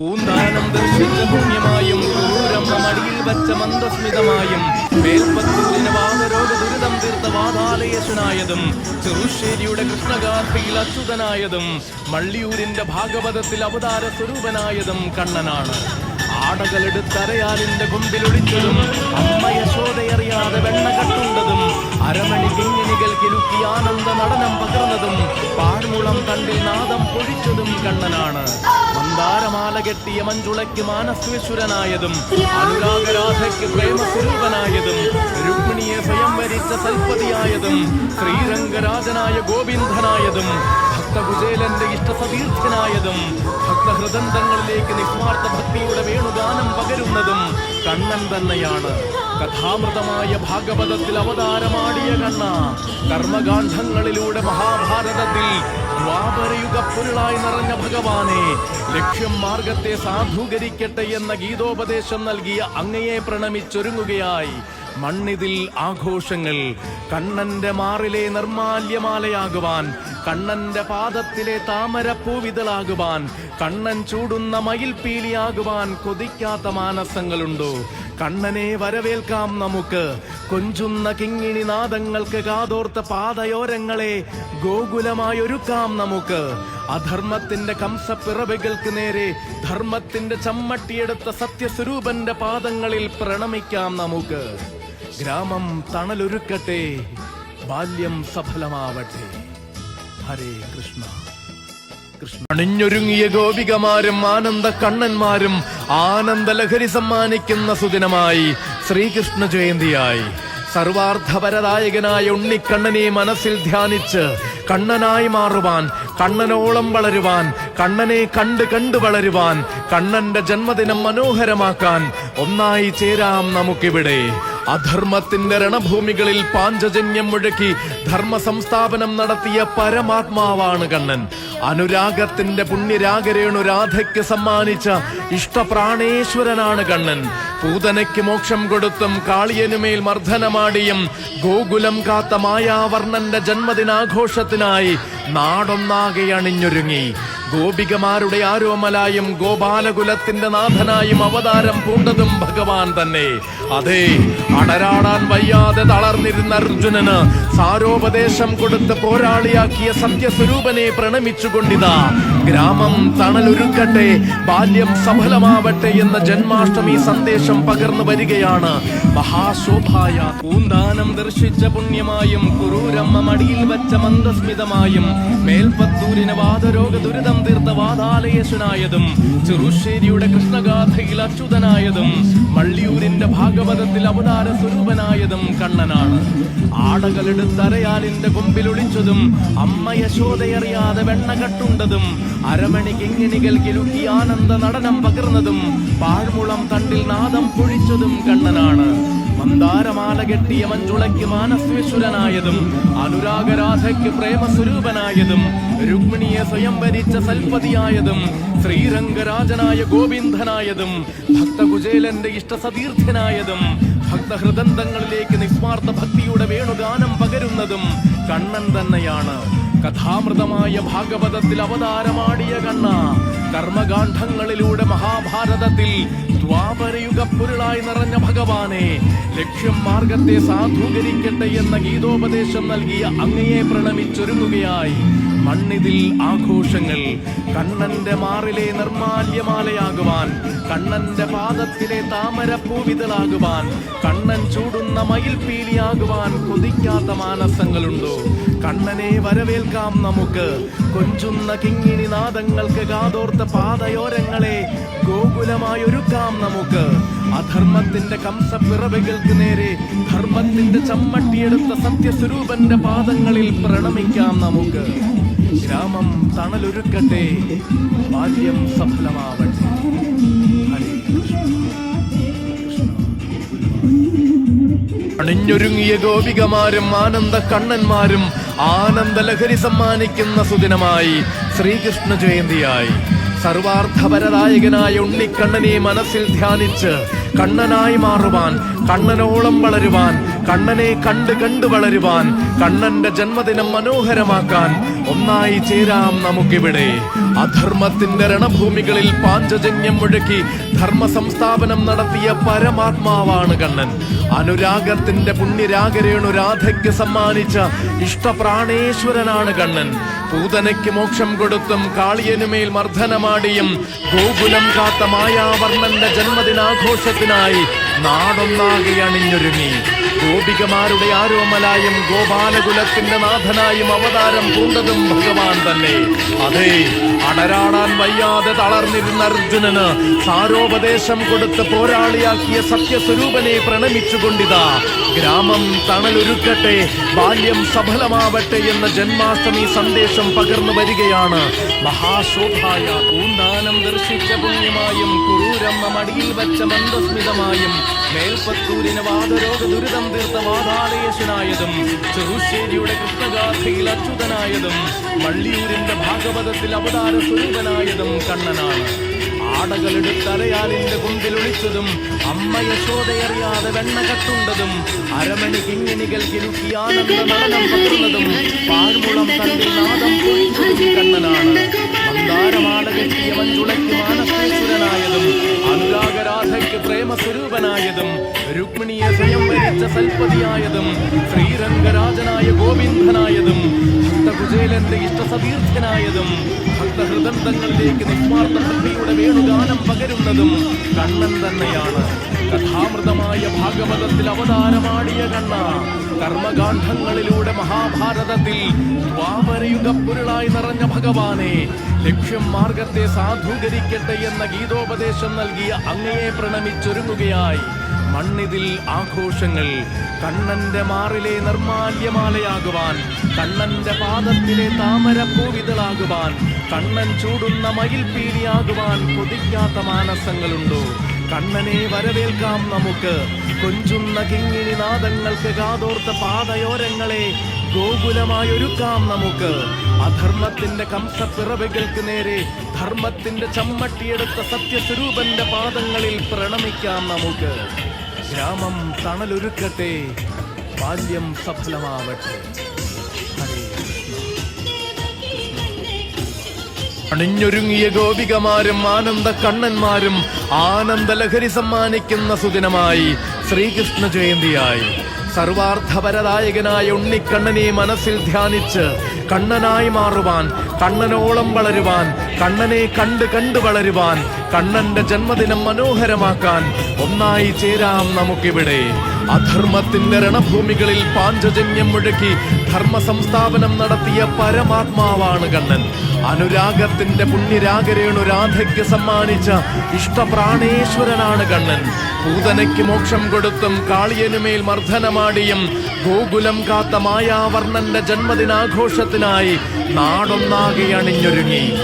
പൂന്താനം ദർശിച്ച പുണ്യമായും ക്രൂരമ്മ മടിയിൽ വച്ച മന്ദസ്മിതമായും മേൽപ്പത്തൂരിന് വാദരോഗ ദുരിതം തീർത്ത വാദാലയശനായതും ചെറുശ്ശേരിയുടെ കൃഷ്ണകാർത്തിയിൽ അച്യുതനായതും മള്ളിയൂരിന്റെ ഭാഗവതത്തിൽ അവതാര സ്വരൂപനായതും കണ്ണനാണ്. ആടകളെടുത്തരയാലിന്റെ കൊമ്പിലൊളിച്ചതും അമ്മ യശോദയറിയാതെ വെണ്ണ കട്ടുണ്ടതും അരമണി കിങ്ങിണികൾ കിലുക്കി ആനന്ദ നടനം പകർന്നതും പാഴ്മുളം കണ്ടിൽ നാദം പൊഴിച്ചതും കണ്ണനാണ്. മന്ദാരമാല കെട്ടിയ മഞ്ജുളയ്ക്ക് മാനസ്വേശ്വരനായതും അനുരാഗരാധയ്ക്ക് പ്രേമസ്വരൂപനായതും രുക്മിണിയെ സ്വയം വരിച്ച സൽപതിയായതും ശ്രീരംഗരാജനായ ഗോവിന്ദനായതും ഭക്തകുചേലന്റെ ഇഷ്ടസതീർത്ഥനായതും ഭക്തഹൃദന്തങ്ങളിലേക്ക് നിസ്വാർത്ഥ ഭക്തിയുടെ പകരുന്നതും കണ്ണൻ തന്നെയാണ്. കഥാമൃതമായ ഭാഗവതത്തിൽ അവതാരമാടിയ കണ്ണ. കർമ്മകാന്ഡങ്ങളിലൂടെ മഹാഭാരതത്തിൽ ദ്വാപരയുഗ പൊരുളായി നിറഞ്ഞ ഭഗവാനെ ലക്ഷ്യം മാർഗത്തെ സാധൂകരിക്കട്ടെ എന്ന ഗീതോപദേശം നൽകിയ അങ്ങയെ പ്രണമിച്ചൊരുങ്ങുകയായി. മണ്ണിതിൽ ആഘോഷങ്ങൾ കണ്ണന്റെ മാറിലെ നിർമാല്യമാലയാകുവാൻ കണ്ണന്റെ പാദത്തിലെ താമരപ്പൂവിതളാകുവാൻ കണ്ണൻ ചൂടുന്ന മയിൽപീലിയാകുവാൻ കൊതിക്കാത്ത മാനസങ്ങളുണ്ടോ? കണ്ണനെ വരവേൽക്കാം നമുക്ക്. കൊഞ്ചുന്ന കിങ്ങിണി നാദങ്ങൾക്ക് കാതോർത്ത പാതയോരങ്ങളെ ഗോകുലമായൊരുക്കാം നമുക്ക്. അധർമ്മത്തിന്റെ കംസപ്പിറവികൾക്ക് നേരെ ധർമ്മത്തിന്റെ ചമ്മട്ടിയെടുത്ത സത്യസ്വരൂപന്റെ പാദങ്ങളിൽ പ്രണമിക്കാം നമുക്ക്. ഗ്രാമം തണലൊരുക്കട്ടെ ബാല്യം സഫലമാവട്ടെ. ഹരേ കൃഷ്ണ. ണിഞ്ഞൊരുങ്ങിയ ഗോപികമാരും ആനന്ദ കണ്ണന്മാരും ആനന്ദ ലഹരി സമ്മാനിക്കുന്ന സുദിനമായി ശ്രീകൃഷ്ണ ജയന്തിയായി. സർവാർത്ഥപരദായകനായ ഉണ്ണിക്കണ്ണനെ മനസ്സിൽ ധ്യാനിച്ച് കണ്ണനായി മാറുവാൻ കണ്ണനോളം വളരുവാൻ കണ്ണനെ കണ്ട് കണ്ട് വളരുവാൻ കണ്ണന്റെ ജന്മദിനം മനോഹരമാക്കാൻ ഒന്നായി ചേരാം നമുക്കിവിടെ. അധർമ്മത്തിന്റെ രണഭൂമികളിൽ പാഞ്ചജന്യം മുഴക്കി ധർമ്മ സംസ്ഥാപനം നടത്തിയ പരമാത്മാവാണ് കണ്ണൻ. അനുരാഗത്തിന്റെ പുണ്യരാഗരേണു രാധയ്ക്ക് സമ്മാനിച്ച ഇഷ്ടപ്രാണേശ്വരനാണ് കണ്ണൻ. പൂതനയ്ക്ക് മോക്ഷം കൊടുത്തും കാളിയനുമേൽ മർദ്ദനമാടിയും ഗോകുലം കാത്ത മായാവർണന്റെ ജന്മദിനാഘോഷത്തിനായി നാടൊന്നാകെ അണിഞ്ഞൊരുങ്ങി. ഗോപികമാരുടെ ആരോമലായും ഗോപാലകുലത്തിന്റെ നാഥനായും അവതാരം പൂണ്ടതും ഭഗവാൻ തന്നെ. അതെ അടരാടാൻ വയ്യാതെ തളർന്നിരുന്ന അർജുനന് സാരോപദേശം കൊടുത്ത് പോരാളിയാക്കിയ സത്യസ്വരൂപനെ പ്രണമിച്ചുകൊണ്ടിതാ. ഗ്രാമം തണലൊരുക്കട്ടെ ബാല്യം സഫലമാവട്ടെ എന്ന ജന്മാഷ്ടമി സന്ദേശം പകർന്നു വരികയാണ്. മഹാശോഭായ പൂന്താനം ദർശിച്ച പുണ്യമായും കുറൂരമ്മ മടിയിൽ വച്ച മന്ദസ്മിതമായും മേൽപ്പത്തൂരിന് വാദരോഗ ദുരിതം തീർത്ത വാതാലയേശനായതും ചെറുശ്ശേരിയുടെ കൃഷ്ണഗാഥയിൽ അച്യുതനായതും മള്ളിയൂരിന്റെ ഭാഗവതത്തിൽ അവതാര സ്വരൂപനായതും കണ്ണനാണ്. ആടകളെടുത്തരയാലിന്റെ കൊമ്പിലൊളിച്ചതും അമ്മ യശോദയറിയാതെ വെണ്ണ കട്ടുണ്ടതും അരമണിക്ക് കിങ്ങിണികൾ കിലുക്കി ആനന്ദ നടനം പകർന്നതും പാഴ്മുളം തണ്ടിൽ നാദം പൊഴിച്ചതും കണ്ണനാണ്. മന്ദാരമാല കെട്ടിയ മഞ്ജുളയ്ക്ക് മാനസ്വേശ്വരനായതും അനുരാഗരാധയ്ക്ക് പ്രേമസ്വരൂപനായതും രുക്മിണിയെ സ്വയം ഭരിച്ച സൽപതിയായതും ശ്രീരംഗരാജനായ ഗോവിന്ദനായതും ഭക്തകുചേലന്റെ ഇഷ്ടസതീർത്ഥനായതും ഭക്തഹൃദന്തങ്ങളിലേക്ക് നിസ്വാർത്ഥ ഭക്തിയുടെ വേണുഗാനം പകരുന്നതും കണ്ണൻ തന്നെയാണ്. കഥാമൃതമായ ഭാഗവതത്തിൽ അവതാരമാടിയ കണ്ണ കർമ്മകാന്ഡങ്ങളിലൂടെ മഹാഭാരതത്തിൽ ദ്വാപരയുഗ പൊരുളായി നിറഞ്ഞ ഭഗവാനെ ലക്ഷ്യം മാർഗത്തെ സാധൂകരിക്കട്ടെ എന്ന ഗീതോപദേശം നൽകിയ അങ്ങയെ പ്രണമിച്ചൊരുങ്ങുകയായി. മണ്ണിതിൽ ആഘോഷങ്ങൾ കണ്ണന്റെ മാറിലെ നിർമാല്യമാലയാകുവാൻ കണ്ണന്റെ പാദത്തിലെ താമരപ്പൂവിതളാകുവാൻ കണ്ണൻ ചൂടുന്ന മയിൽപീലിയാകുവാൻ കൊതിക്കാത്ത മാനസങ്ങളുണ്ടോ? കണ്ണനെ വരവേൽക്കാം നമുക്ക്. കൊഞ്ചുന്ന കിങ്ങിണി നാദങ്ങൾക്ക് കാതോർത്ത പാതയോരങ്ങളെ ഗോകുലമായി ഒരുക്കാം നമുക്ക്. അധർമ്മത്തിന്റെ കംസപ്പിറവികൾക്ക് നേരെ ധർമ്മത്തിന്റെ ചമ്മട്ടിയെടുത്ത സത്യസ്വരൂപന്റെ പാദങ്ങളിൽ പ്രണമിക്കാം നമുക്ക്. ഗ്രാമം തണലൊരുക്കട്ടെ ബാല്യം സഫലമാവട്ടെ. ഹരേ അണിഞ്ഞൊരുങ്ങിയ ഗോപികമാരും ആനന്ദ കണ്ണന്മാരും ആനന്ദ ലഹരി സമ്മാനിക്കുന്ന സുദിനമായി ശ്രീകൃഷ്ണ ജയന്തിയായി. സർവാർത്ഥപരദായകനായ ഉണ്ണിക്കണ്ണനെ മനസ്സിൽ ധ്യാനിച്ച് കണ്ണനായി മാറുവാൻ കണ്ണനോളം വളരുവാൻ കണ്ണനെ കണ്ട് കണ്ട് വളരുവാൻ കണ്ണന്റെ ജന്മദിനം മനോഹരമാക്കാൻ ഒന്നായി ചേരാം നമുക്കിവിടെ. അധർമ്മത്തിന്റെ രണഭൂമികളിൽ പാഞ്ചജന്യം മുഴുക്കി ധർമ്മ സംസ്ഥാപനം നടത്തിയ പരമാത്മാവാണ് കണ്ണൻ. അനുരാഗത്തിന്റെ പുണ്യരാഗരേണു രാധയ്ക്ക് സമ്മാനിച്ച ഇഷ്ടപ്രാണേശ്വരനാണ് കണ്ണൻ. പൂതനയ്ക്ക് മോക്ഷം കൊടുത്തും കാളിയനുമേൽ മർദ്ദനമാടിയും ഗോകുലം കാത്ത മായാവർണന്റെ ജന്മദിനാഘോഷത്തിനായി നാടൊന്നാകെ അണിഞ്ഞൊരുങ്ങി ഗോപികമാരുടെ ആരോമലായും ഗോപാലകുലത്തിന്റെ നാഥനായും അവതാരം പൂണ്ടതും ഭഗവാൻ തന്നെ. അതെ അടരാടാൻ വയ്യാതെ തളർന്നിരുന്ന അർജുനന് സാരോപദേശം കൊടുത്ത് പോരാളിയാക്കിയ സത്യസ്വരൂപനെ പ്രണമിച്ചുകൊണ്ടിതാ. ഗ്രാമം തണലൊരുക്കട്ടെ ബാല്യം സഫലമാവട്ടെ എന്ന ജന്മാഷ്ടമി സന്ദേശം പകർന്നു വരികയാണ്. മഹാശോഭായ പൂന്താനം ദർശിച്ച പുണ്യമായും കുറൂരമ്മ മടിയിൽ വച്ച മന്ദസ്മിതമായും മേൽപ്പത്തൂരിന് വാദരോഗ ദുരിതം തീർത്ത വാദാലയശനായതും ചെറുശ്ശേരിയുടെ കൃഷ്ണഗാഥയിൽ അച്യുതനായതും വള്ളിയൂരിന്റെ ഭാഗവതത്തിൽ അവതാര സ്വരൂപനായതും കണ്ണനാണ് ആടകളുടെ ആടകളെടുത്തരയാലിന്റെ കുന്തിലൊളിച്ചതും അമ്മ യശോദയറിയാതെ വെണ്ണ കട്ടുണ്ടതും അരമണി കിങ്ങിണികൾ കിലുക്കി ആനന്ദ നടനം നാദം കണ്ണനാണ്. അനുരാഗരാധയ്ക്ക് പ്രേമസ്വരൂപനായതും രുക്മിണിയെ സ്വയം വരിച്ച സൽപതിയായതും ശ്രീരംഗരാജനായ ഗോവിന്ദനായതും ഭക്തകുചേലന്റെ ഇഷ്ടസതീർത്ഥനായതും ഭക്തഹൃദന്തങ്ങളിലേക്ക് നിസ്വാർത്ഥ ഭക്തിയുടെ വേണുഗാനം പകരുന്നതും കണ്ണൻ തന്നെയാണ്. കഥാമൃതമായ ഭാഗവതത്തിൽ അവതാരമാടിയ കണ്ണ കർമ്മകാന്ഡങ്ങളിലൂടെ മഹാഭാരതത്തിൽ പൊരുളായി നിറഞ്ഞ ഭഗവാനെ ലക്ഷ്യം മാർഗത്തെ സാധൂകരിക്കട്ടെ എന്ന ഗീതോപദേശം നൽകിയ അങ്ങയെ പ്രണമിച്ചൊരുങ്ങുകയായി. മണ്ണിതിൽ ആഘോഷങ്ങൾ കണ്ണന്റെ മാറിലെ നിർമാല്യമാലയാകുവാൻ കണ്ണന്റെ പാദത്തിലെ താമരപ്പൂവിതളാകുവാൻ കണ്ണൻ ചൂടുന്ന മയിൽപീലിയാകുവാൻ കൊതിക്കാത്ത മാനസങ്ങളുണ്ടോ? കണ്ണനെ വരവേൽക്കാം നമുക്ക്. കൊഞ്ചുന്ന കിങ്ങിണി നാദങ്ങൾക്ക് കാതോർത്ത പാതയോരങ്ങളെ ഗോകുലമായൊരുക്കാം നമുക്ക്. അധർമ്മത്തിന്റെ കംസപ്പിറവികൾക്ക് നേരെ ധർമ്മത്തിന്റെ ചമ്മട്ടിയെടുത്ത സത്യസ്വരൂപന്റെ പാദങ്ങളിൽ പ്രണമിക്കാം നമുക്ക്. ഗ്രാമം തണലൊരുക്കട്ടെ ബാല്യം സഫലമാവട്ടെ. അണിഞ്ഞൊരുങ്ങിയ ഗോപികമാരും ആനന്ദ കണ്ണന്മാരും ആനന്ദ ലഹരി സമ്മാനിക്കുന്ന സുദിനമായി ശ്രീകൃഷ്ണ ജയന്തിയായി. സർവാർത്ഥപരദായകനായ ഉണ്ണിക്കണ്ണനെ മനസ്സിൽ ധ്യാനിച്ച് കണ്ണനായി മാറുവാൻ കണ്ണനോളം വളരുവാൻ കണ്ണനെ കണ്ട് കണ്ട് വളരുവാൻ കണ്ണന്റെ ജന്മദിനം മനോഹരമാക്കാൻ ഒന്നായി ചേരാം നമുക്കിവിടെ. അധർമ്മത്തിന്റെ രണഭൂമികളിൽ പാഞ്ചജന്യം മുഴക്കി ധർമ്മ സംസ്ഥാപനം നടത്തിയ പരമാത്മാവാണ് കണ്ണൻ. അനുരാഗത്തിന്റെ പുണ്യരാഗരേണു രാധയ്ക്ക് സമ്മാനിച്ച ഇഷ്ടപ്രാണേശ്വരനാണ് കണ്ണൻ. പൂതനയ്ക്ക് മോക്ഷം കൊടുത്തും കാളിയനുമേൽ മർദ്ദനമാടിയും ഗോകുലം കാത്ത മായാവർണന്റെ ജന്മദിനാഘോഷത്തിനായി നാടൊന്നാകെ അണിഞ്ഞൊരുങ്ങി.